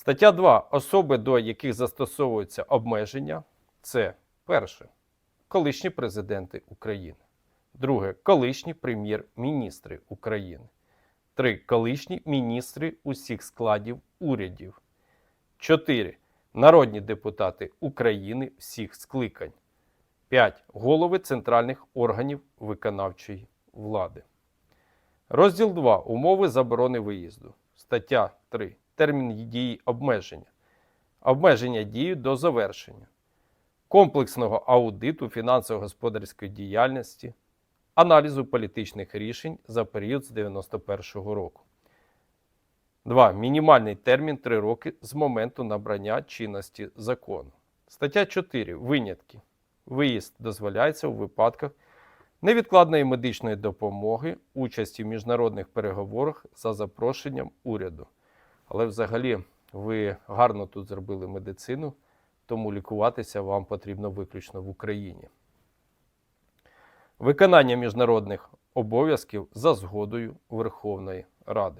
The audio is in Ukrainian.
Стаття 2. Особи, до яких застосовуються обмеження, це перше колишні президенти України. Друге колишні прем'єр-міністри України. Три колишні міністри усіх складів урядів. 4. Народні депутати України всіх скликань. 5. Голови центральних органів виконавчої влади. Розділ 2. Умови заборони виїзду. Стаття 3. Термін дії обмеження. Обмеження дії до завершення. Комплексного аудиту фінансово-господарської діяльності, аналізу політичних рішень за період з 91 року. 2. Мінімальний термін 3 роки з моменту набрання чинності закону. Стаття 4. Винятки. Виїзд дозволяється у випадках невідкладної медичної допомоги, участі в міжнародних переговорах за запрошенням уряду. Але взагалі ви гарно тут зробили медицину, тому лікуватися вам потрібно виключно в Україні. Виконання міжнародних обов'язків за згодою Верховної Ради.